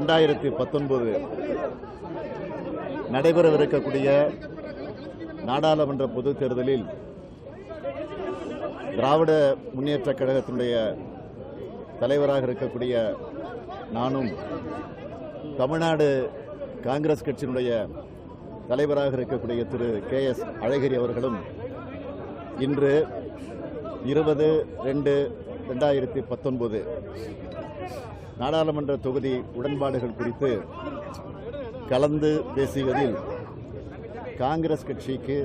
ரெண்டாயிரத்தி பத்தொன்பது நடைபெறவிருக்கக்கூடிய நாடாளுமன்ற பொதுத் தேர்தலில் திராவிட முன்னேற்ற கழகத்தினுடைய தலைவராக இருக்கக்கூடிய நானும் தமிழ்நாடு காங்கிரஸ் கட்சியினுடைய தலைவராக இருக்கக்கூடிய திரு கே எஸ் அழகிரி அவர்களும் இன்று இருபது ரெண்டு ரெண்டாயிரத்தி பத்தொன்பது நாடாளுமன்ற தொகுதி உடன்பாடுகள் குறித்து கலந்து பேசுவதில் காங்கிரஸ் கட்சிக்கு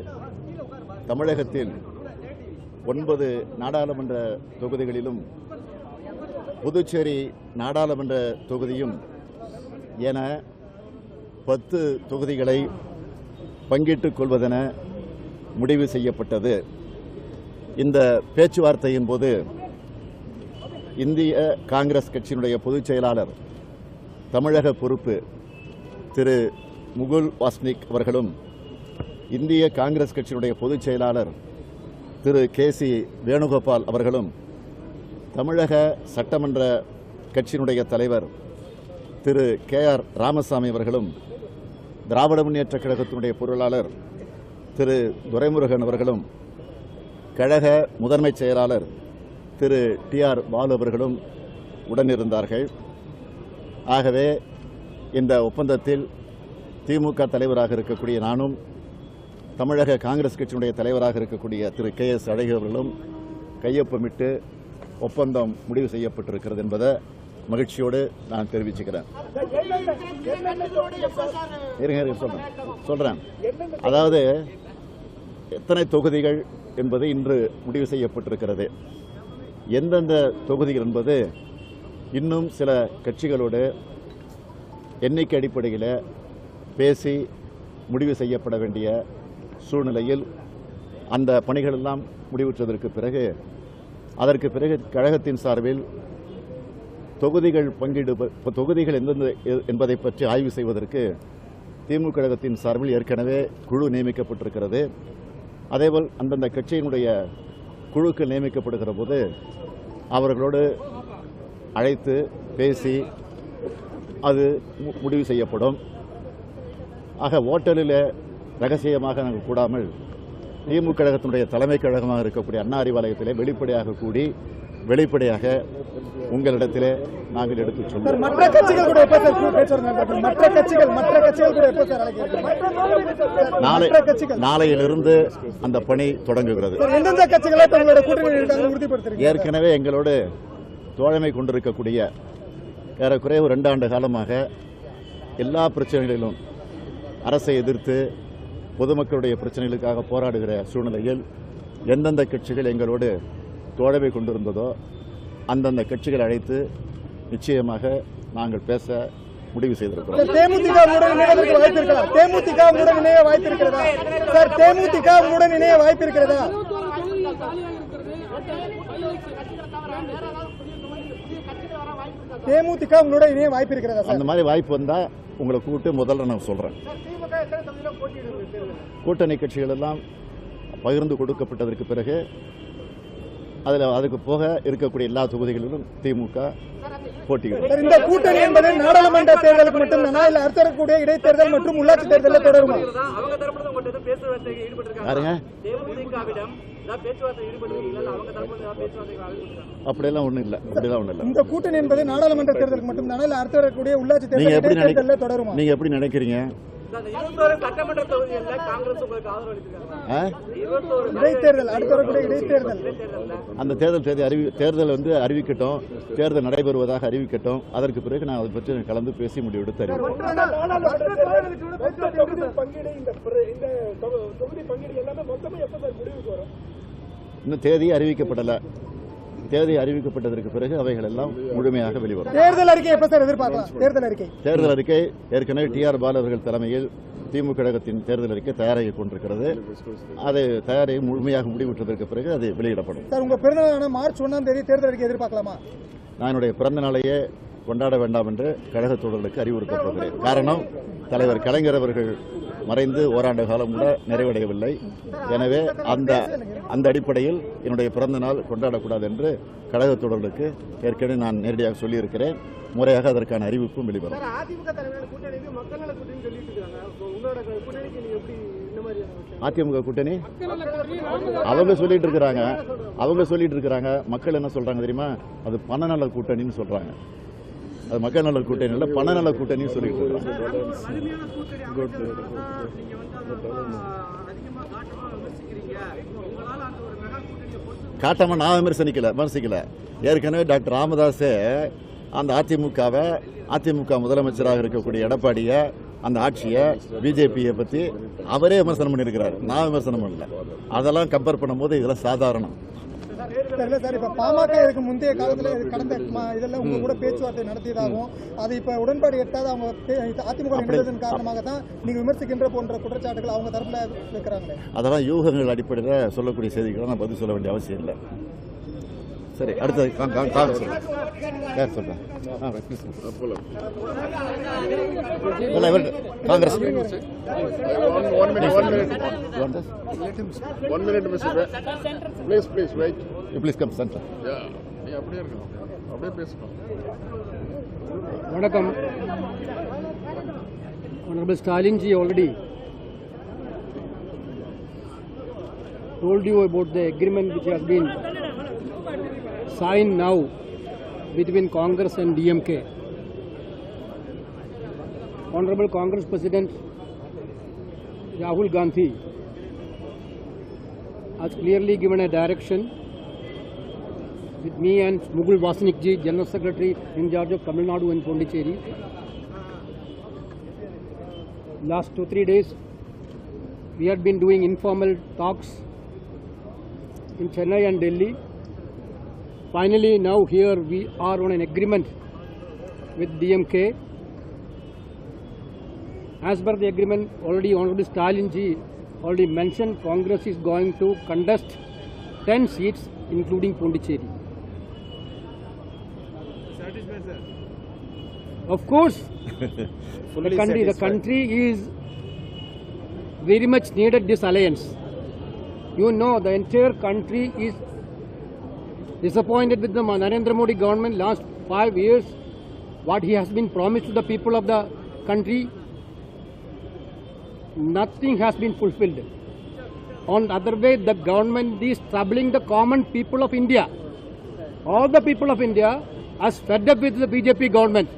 தமிழகத்தில் ஒன்பது நாடாளுமன்ற தொகுதிகளிலும் புதுச்சேரி நாடாளுமன்ற தொகுதியும் என பத்து தொகுதிகளை பங்கிட்டுக் கொள்வதென முடிவு செய்யப்பட்டது. இந்த பேச்சுவார்த்தையின் போது இந்திய காங்கிரஸ் கட்சியினுடைய பொதுச் செயலாளர் தமிழக பொறுப்பு திரு முகுல் வாஸ்னிக் அவர்களும் இந்திய காங்கிரஸ் கட்சியினுடைய பொதுச் செயலாளர் திரு கே சி வேணுகோபால் அவர்களும் தமிழக சட்டமன்ற கட்சியினுடைய தலைவர் திரு கே ஆர் ராமசாமி அவர்களும் திராவிட முன்னேற்ற கழகத்தினுடைய பொருளாளர் திரு துரைமுருகன் அவர்களும் கழக முதன்மைச் செயலாளர் திரு டி ஆர் பாலு அவர்களும் உடனிருந்தார்கள். ஆகவே இந்த ஒப்பந்தத்தில் திமுக தலைவராக இருக்கக்கூடிய நானும் தமிழக காங்கிரஸ் கட்சியினுடைய தலைவராக இருக்கக்கூடிய திரு கே எஸ் அழகி அவர்களும் கையொப்பமிட்டு ஒப்பந்தம் முடிவு செய்யப்பட்டிருக்கிறது என்பதை மகிழ்ச்சியோடு நான் தெரிவிச்சுக்கிறேன். இருங்க இருங்க சொல்றேன். அதாவது எத்தனை தொகுதிகள் என்பது இன்று முடிவு செய்யப்பட்டிருக்கிறது. எந்தெந்த தொகுதிகள் என்பது இன்னும் சில கட்சிகளோடு எண்ணிக்கை அடிப்படையில் பேசி முடிவு செய்யப்பட வேண்டிய சூழ்நிலையில் அந்த பணிகளெல்லாம் முடிவுற்றதற்கு பிறகு அதற்கு பிறகு கழகத்தின் சார்பில் தொகுதிகள் பங்கீடு ப- தொகுதிகள் எந்தெந்த என்பதை பற்றி ஆய்வு செய்வதற்கு திமுக கழகத்தின் சார்பில் ஏற்கனவே குழு நியமிக்கப்பட்டிருக்கிறது. அதேபோல் அந்தந்த கட்சியினுடைய குழுக்கள் நியமிக்கப்படுகிற போது அவர்களோடு அழைத்து பேசி அது மு- முடிவு செய்யப்படும். ஆக ஓட்டலில் ரகசியமாக நாங்கள் கூடாமல் திமுக கழகத்தினுடைய தலைமை கழகமாக இருக்கக்கூடிய அண்ணா அறிவாலயத்திலே வெளிப்படையாக கூடி வெளிப்படையாக உங்களிடத்திலே நாங்கள் எடுத்துச் சார் சொல்வோம் மற்ற கட்சிகள் கூட எப்ப சார்? மற்ற கட்சிகள் மற்ற கட்சிகள் கூட எப்ப சார் அழைக்கிறது நாளை நாளையிலிருந்து அந்த பணி தொடங்குகிறது. எந்தெந்த கட்சிகளை தங்களோட கூட்டணி உறுதிப்படுத்துறீங்க ஏற்கனவே எங்களோடு தோழமை கொண்டிருக்கக்கூடிய ஏறக்குறைய ஒரு ரெண்டு ஆண்டு காலமாக எல்லா பிரச்சனைகளிலும் அரசை எதிர்த்து பொதுமக்களுடைய பிரச்சனைகளுக்காக போராடுகிற சூழ்நிலையில் எந்தெந்த கட்சிகள் எங்களோடு தோழமை கொண்டிருந்ததோ அந்தந்த கட்சிகள் அழைத்து நிச்சயமாக நாங்கள் பேச முடிவு செய்திருக்கிறோம். தேமுதிக உடன் இணைவதற்கு வாய்ப்பு இருக்கிறதா தேமுதிக உடன் இணைய வாய்ப்பு இருக்கிறதா சார் தேமுதிக உடன் இணைய வாய்ப்பு இருக்கிறதா தேமுதிக உங்களுடன் இணைய வாய்ப்பு இருக்கிறதா அந்த மாதிரி வாய்ப்பு வந்தால் உங்களை கூப்பிட்டு முதல்ல நான் சொல்கிறேன் கூட்டணி கட்சிகள் எல்லாம் பகிர்ந்து கொடுக்கப்பட்டதற்கு பிறகு அதில் அதுக்கு போக இருக்கக்கூடிய எல்லா தொகுதிகளிலும் திமுக போட்டியிடும். இந்த கூட்டணி என்பது நாடாளுமன்ற தேர்தலுக்கு மட்டும்தானா? இல்ல அடுத்த வரக்கூடிய இடைத்தேர்தல் மற்றும் உள்ளாட்சி தேர்தலில் தொடருமா? யாருங்க? பேச்சுவார்த்தை ஈடுபட்டிருக்கீங்களா? இல்ல அப்படியெல்லாம் ஒன்றும் இல்லை இந்த கூட்டணி என்பது நாடாளுமன்ற தேர்தலுக்கு மட்டும்தானா? இல்ல அடுத்த வரக்கூடிய உள்ளாட்சி தேர்தல் தொடருமா? நீங்கள் எப்படி நினைக்கிறீங்க? சட்டமன்ற தொகுதிகளில் காங்கிரஸ் உங்களுக்கு ஆதரவு இடைத்தேர்தல் அடுத்த இடைத்தேர்தல். அந்த தேர்தல் தேதி அறிவி தேர்தல் வந்து அறிவிக்கட்டும். தேர்தல் நடைபெறுவதாக அறிவிக்கட்டும். அதற்கு பிறகு நான் அதை பற்றி கலந்து பேசி முடிவெடுத்து அறிவிப்பேன் இன்னும் தேதி அறிவிக்கப்படலை. தேதி அறிவிக்கப்பட்டதற்கு பிறகு அவைகள் எல்லாம் முழுமையாக வெளிவரும். தேர்தல் அறிக்கை எப்ப சார் எதிர்பார்க்கலாம் தேர்தல் அறிக்கை. தேர்தல் அறிக்கை ஏற்கனவே டி ஆர் பாலு அவர்கள் தலைமையில் திமுக கழகத்தின் தேர்தல் அறிக்கை தயாராகி கொண்டிருக்கிறது. அதை தயாராகி முழுமையாக முடிவுற்றதற்கு பிறகு அது வெளியிடப்படும். சார் உங்க பிறந்தநாளான மார்ச் ஒன்னாம் தேதி தேர்தல் அறிக்கை எதிர்பார்க்கலாமா? நான் என்னுடைய பிறந்த நாளையே கொண்டாட வேண்டாம் என்று கழக தோழர்களுக்கு அறிவுறுத்தப் போகிறேன். காரணம் தலைவர் கலைஞர் அவர்கள் மறைந்து ஓராண்டு காலம் கூட நிறைவடையவில்லை. எனவே அந்த அந்த அடிப்படையில் என்னுடைய பிறந்த நாள் கொண்டாடக்கூடாது என்று கழகத் தொடர்களுக்கு ஏற்கனவே நான் நேரடியாக சொல்லியிருக்கிறேன். முறையாக அதற்கான அறிவிப்பும் வெளிவரும். அதிமுக கூட்டணி? அவங்க சொல்லிட்டு இருக்கிறாங்க. அவங்க சொல்லிட்டு இருக்கிறாங்க. மக்கள் என்ன சொல்றாங்க தெரியுமா? அது பணநல கூட்டணின்னு சொல்றாங்க. அது மக்கள் நல கூட்டணி இல்ல பணநல கூட்டணின்னு சொல்லிட்டு கூட்டணி நான் விமர்சனிக்கல விமர்சிக்கல. ஏற்கனவே டாக்டர் ராமதாஸே அந்த அதிமுகவை அதிமுக முதலமைச்சராக இருக்கக்கூடிய எடப்பாடியை அந்த ஆட்சியை பிஜேபியை பத்தி அவரே விமர்சனம் பண்ணியிருக்கிறார். நான் விமர்சனம் பண்ணல. அதெல்லாம் கம்பேர் பண்ணும்போது இதெல்லாம் சாதாரணம். தெரியல சார் இப்ப பாமக இதுக்கு முந்தைய காலத்துல இது கடந்த இதெல்லாம் உங்க கூட பேச்சுவார்த்தை நடத்தியதாகவும் அது இப்ப உடன்பாடு எட்டாத அவங்க அதிமுக இணைந்ததன் காரணமாக தான் நீங்க விமர்சிக்கின்ற போன்ற குற்றச்சாட்டுகள் அவங்க தரப்புல வைக்கிறாங்களே அதெல்லாம் யூகங்கள் அடிப்படையில் சொல்லக்கூடிய செய்திகளை நான் பதில் சொல்ல வேண்டிய அவசியம் இல்லை. சரி அடுத்தது கா- கா- காங்கிரஸ் யார் சொல்றேன் ஆ, please. இல்ல, இவர்கிட்ட. Congress One, one minute, one minute. You want this? One minute, Mr. Pre- Please, please, wait. You please come center. Yeah, நீ அப்படியே இருக்கணும் அப்படியே பேசணும் வணக்கம் Honorable Stalin ji already told you about the agreement which has been signed now between Congress and DMK. Honorable Congress President Rahul Gandhi has clearly given a direction with me and Mugul Vasanikji, General Secretary in charge of Tamil Nadu and Pondicherry. Last two, three days, we had been doing informal talks in Chennai and Delhi. Finally, now here we are on an agreement with DMK. As per the agreement, already Honorable Stalin ji already mentioned, Congress is going to contest 10 seats, including Pondicherry. Of course, the country, the country is very much needed this alliance. You know, the entire country is disappointed with the Narendra Modi government last five years. What he has been promised to the people of the country, nothing has been fulfilled. On the other way, the government is troubling the common people of India. All the people of India are fed up with the BJP government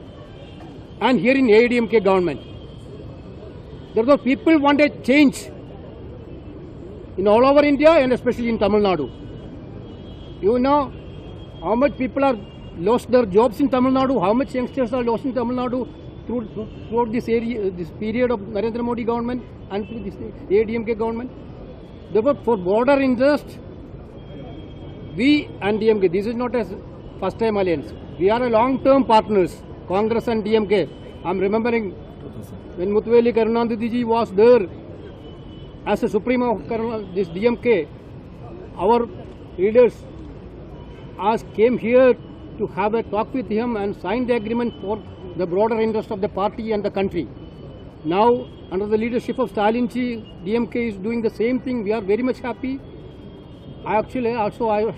and here in ADMK government. Therefore, people want a change in all over India and especially in Tamil Nadu. You know how much people are lost their jobs in Tamil Nadu, how much youngsters are lost in Tamil Nadu through, throughout this area, this period of Narendra Modi government and through this ADMK government. Therefore, for border interest, we and DMK, this is not a first time alliance. We are a long term partners, Congress and DMK. I am remembering when Muthueli Karunanidhi ji was there as a Supremo of this DMK, our leaders asked, came here to have a talk with him and sign the agreement for the broader interest of the party and the country. Now, under the leadership of Stalin ji, DMK is doing the same thing. We are very much happy. I actually also I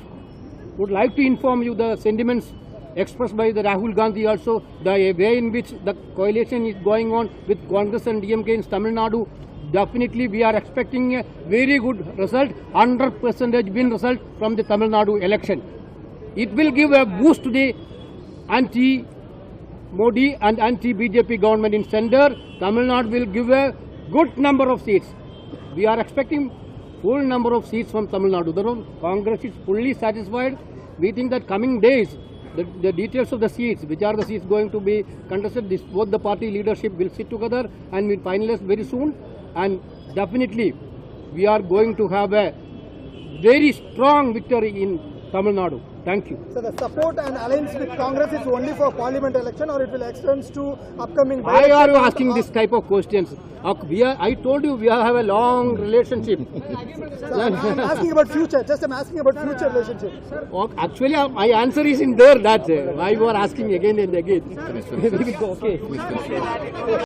would like to inform you the sentiments expressed by the Rahul Gandhi also the way in which the coalition is going on with Congress and DMK in Tamil Nadu. Definitely, we are expecting a very good result, 100 percentage win result from the Tamil Nadu election. It will give a boost to the anti Modi and anti-BJP government in center. Tamil Nadu will give a good number of seats. We are expecting full number of seats from Tamil Nadu. Therefore, Congress is fully satisfied. We think that coming days, the, the details of the seats, which are the seats going to be contested, this, both the party leadership will sit together and will finalize very soon. And definitely, we are going to have a very strong victory in Tamil Nadu. Thank you. So the support and alliance with Congress is only for parliament election or it will extend to upcoming Why are you asking this type of questions? We are, I told you we have a long relationship. I'm I'm asking about future. Just I'm asking about future relationship. Actually, uh, my answer is in there. That uh, why you are asking again and again. okay.